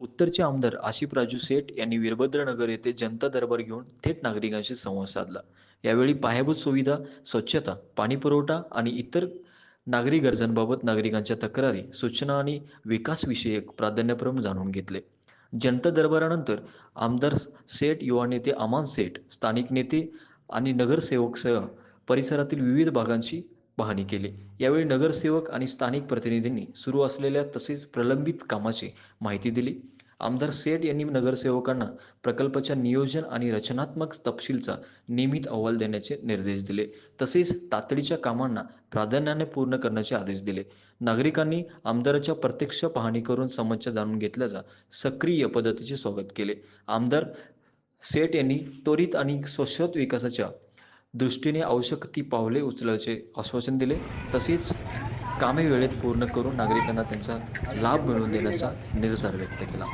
उत्तरचे आमदार आशिफ राजू सेठ यांनी वीरभद्रनगर येथे जनता दरबार घेऊन थेट नागरिकांशी संवाद साधला. यावेळी पायाभूत सुविधा, स्वच्छता, पाणी पुरवठा आणि इतर नागरी गरजांबाबत नागरिकांच्या तक्रारी, सूचना आणि विकासविषयक प्राधान्यक्रम जाणून घेतले. जनता दरबारानंतर आमदार सेठ, युवा नेते अमान सेठ, स्थानिक नेते आणि नगरसेवकसह परिसरातील विविध भागांशी पाहणी केली. यावेळी नगरसेवक आणि स्थानिक प्रतिनिधींनी सुरू असलेल्या तसेच प्रलंबित कामाची माहिती दिली. आमदार सेठ यांनी नगरसेवकांना प्रकल्पाच्या नियोजन आणि रचनात्मक तपशीलचा नियमित अहवाल देण्याचे निर्देश दिले. तसेच तातडीच्या कामांना प्राधान्याने पूर्ण करण्याचे आदेश दिले. नागरिकांनी आमदाराच्या प्रत्यक्ष पाहणी करून समस्या जाणून घेतल्याचा सक्रिय पद्धतीचे स्वागत केले. आमदार सेठ यांनी त्वरित आणि शाश्वत विकासाच्या दृष्टीने आवश्यक ती पावले उचलायचे आश्वासन दिले. तसेच कामे वेळेत पूर्ण करून नागरिकांना त्यांचा लाभ मिळवून देण्याचा निर्धार व्यक्त केला.